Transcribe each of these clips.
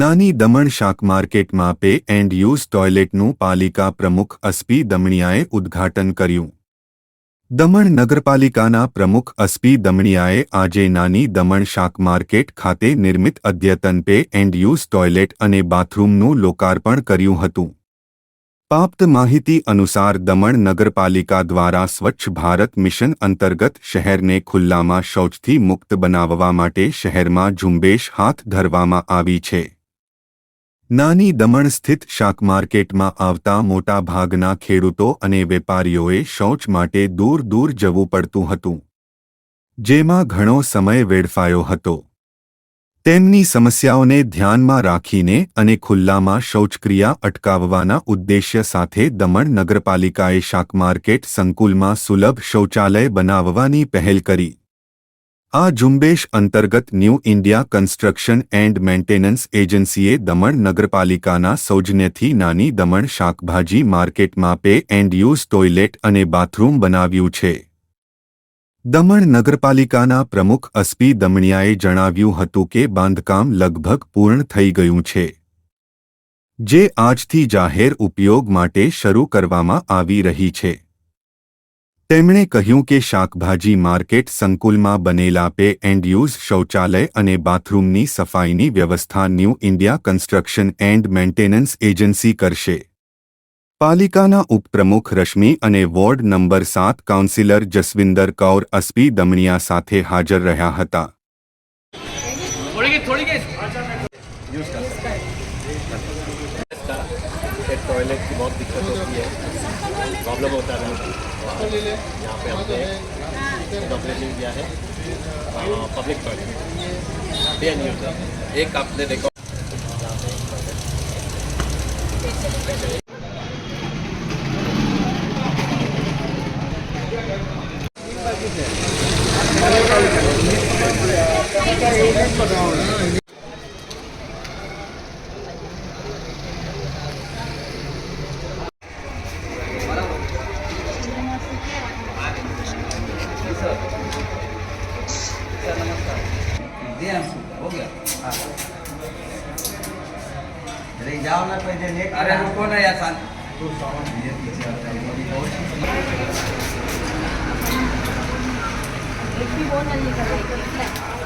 નાની દમણ શાક માર્કેટમાં પે એન્ડ યુઝ ટોયલેટનું પાલિકા પ્રમુખ અસ્પી દમણિયાએ ઉદ્ઘાટન કર્યું. દમણ નગરપાલિકાના પ્રમુખ અસ્પી દમણિયાએ આજે નાની દમણ શાક માર્કેટ ખાતે નિર્મિત અદ્યતન પે એન્ડ યુઝ ટોયલેટ અને બાથરૂમનું લોકાર્પણ કર્યું હતું. પ્રાપ્ત માહિતી અનુસાર દમણ નગરપાલિકા દ્વારા સ્વચ્છ ભારત મિશન અંતર્ગત શહેરને ખુલ્લામાં શૌચથી મુક્ત બનાવવા માટે શહેરમાં ઝુંબેશ હાથ ધરવામાં આવી છે. નાની દમણ સ્થિત શાક માર્કેટમાં આવતા મોટા ભાગના ખેડૂતો અને વેપારીઓએ શૌચ માટે દૂર દૂર જવું પડતું હતું. જેમાં ઘણો સમય વેડફાયો હતો. તેમની સમસ્યાઓને ધ્યાનમાં રાખીને અને ખુલ્લામાં શૌચક્રિયા અટકાવવાના ઉદ્દેશ્ય સાથે દમણ નગરપાલિકાએ શાક માર્કેટ સંકુલમાં સુલભ શૌચાલય બનાવવાની પહેલ કરી. આ ઝુંબેશ અંતર્ગત new India construction and maintenance એજન્સીએ દમણ નગરપાલિકાના સૌજન્યથી નાની દમણ શાકભાજી માર્કેટમાં પે એન્ડ યુઝ ટોયલેટ અને બાથરૂમ બનાવ્યું છે. દમણ નગરપાલિકાના પ્રમુખ અસ્પી દમણિયાએ જણાવ્યું હતું કે બાંધકામ લગભગ પૂર્ણ થઈ ગયું છે. જે આજથી જાહેર ઉપયોગ માટે શરૂ કરવામાં આવી રહી છે. તેમણે કહ્યું કે શાકભાજી માર્કેટ સંકુલમાં બનેલા પે એન્ડ યુઝ શૌચાલય અને બાથરૂમની સફાઈની વ્યવસ્થા New India Construction and Maintenance Agency કરશે પાલિકાના ઉપપ્રમુખ રશ્મિ અને વોર્ડ નંબર સાત કાઉન્સિલર જસવિંદર કૌર અસ્પી દમણિયા સાથે હાજર રહ્યા હતા थोड़ी की थोड़ी की यूज़ कर सकते हैं इसका एक टॉयलेट की बहुत दिक्कत होती है प्रॉब्लम होता है यहाँ पे हमने ऑपरेशन दिया है। पब्लिक टॉयलेट ये एंड यूज़ एक आपने देखा। જે લેખ અરે રૂકો ને યાર શાંત તું સાવન નિયતિ છે એક બી બોલ નથી કરે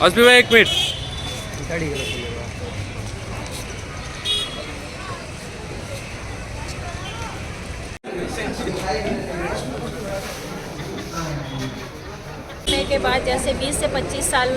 હસબીભાઈ એક મિનિટ. जैसे 20 से 25 साल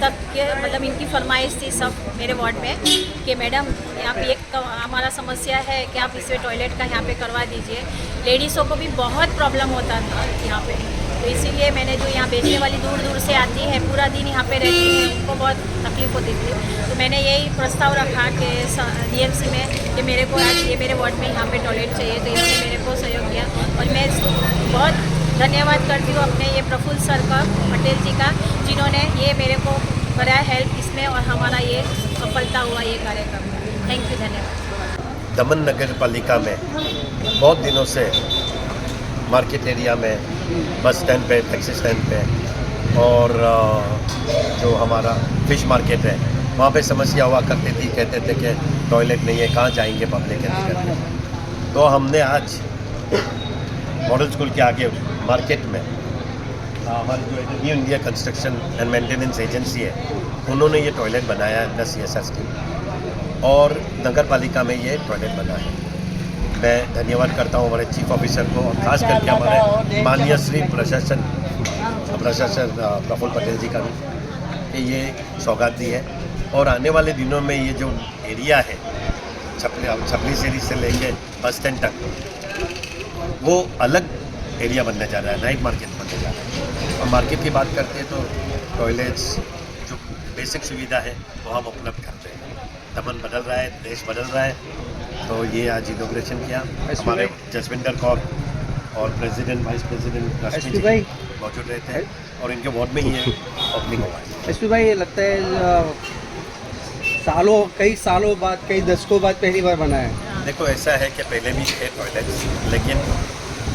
तक के मतलब इनकी फरमाइश थी सब मेरे वार्ड में कि मैडम, यहाँ पे एक हमारा समस्या है कि आप इसमें टॉयलेट का यहाँ पे करवा दीजिए। लेडीज़ों को भी बहुत प्रॉब्लम होता था यहाँ पे। तो इसीलिए मैंने जो यहाँ बेचने वाली दूर दूर से आती है, पूरा दिन यहाँ पे रहती है, उनको बहुत तकलीफ़ होती थी। तो मैंने यही प्रस्ताव रखा कि डीएमसी में कि मेरे को आज ये मेरे वार्ड में यहाँ पे टॉयलेट चाहिए तो इन्होंने मेरे को सहयोग किया। और मैं बहुत धन्यवाद करती हूँ अपने ये प्रफुल्ल सर का, पटेल जी का, जिन्होंने ये मेरे को कराया हेल्प इसमें और हमारा ये सफलता हुआ ये कार्यक्रम। थैंक यू धन्यवाद। दमन नगर पालिका में बहुत दिनों से मार्केट एरिया में बस स्टैंड पे टैक्सी स्टैंड पे और जो हमारा फ़िश मार्केट है, वहाँ पे समस्या हुआ करती थी, कहते थे कि टॉयलेट नहीं है, कहाँ जाएँगे पब्लिक तो हमने आज मॉडल स्कूल के आगे मार्केट में हमारी जो new India construction and maintenance agency है उन्होंने ये टॉयलेट बनाया है दस सी एस एस की और नगर पालिका में ये टॉयलेट बना है। मैं धन्यवाद करता हूँ हमारे चीफ ऑफिसर को और खास करके हमारे माननीय श्री प्रशासन प्रशासन अ, प्रफुल्ल पटेल जी का भी कि ये सौगात दी है। और आने वाले दिनों में ये जो एरिया है छपली छपली सेरी से लेंगे बस स्टैंड तक वो अलग एरिया बनने जा रहा है नाइट मार्केट बनने जा रहा है। और मार्केट की बात करते हैं तो टॉयलेट्स जो बेसिक सुविधा है वो हम उपलब्ध करते हैं। दमन बदल रहा है देश बदल रहा है तो ये आज इनोग्रेशन किया। हमारे जसविंदर कौर और प्रेसिडेंट वाइस प्रेसिडेंट जी भाई। मौजूद रहते हैं और इनके वार्ड में ही ये ओपनिंग हुआ है एस भाई लगता है सालों कई सालों बाद कई दशकों बाद पहली बार बना है। देखो ऐसा है कि पहले भी थे टॉयलेट्स लेकिन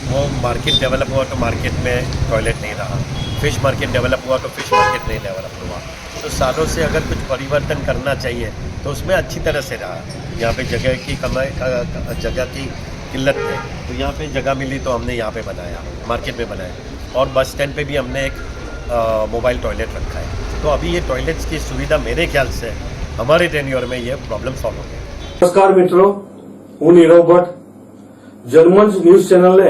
वो मार्केट डेवलप हुआ तो मार्केट में टॉयलेट नहीं रहा। फ़िश मार्केट डेवलप हुआ तो फ़िश मार्केट नहीं डेवलप हुआ। तो सालों से अगर कुछ परिवर्तन करना चाहिए तो उसमें अच्छी तरह से रहा। यहाँ पे जगह की कमाई जगह की किल्लत है। तो यहाँ पे जगह मिली तो हमने यहाँ पे बनाया मार्केट में बनाया। और बस स्टैंड पे भी हमने एक मोबाइल टॉयलेट रखा है। तो अभी ये टॉयलेट्स की सुविधा मेरे ख्याल से, हमारे टेन्योर में ये प्रॉब्लम सॉल्व हो गई नमस्कार मित्रों, हूँ Nirav Bhatt. German news channel ने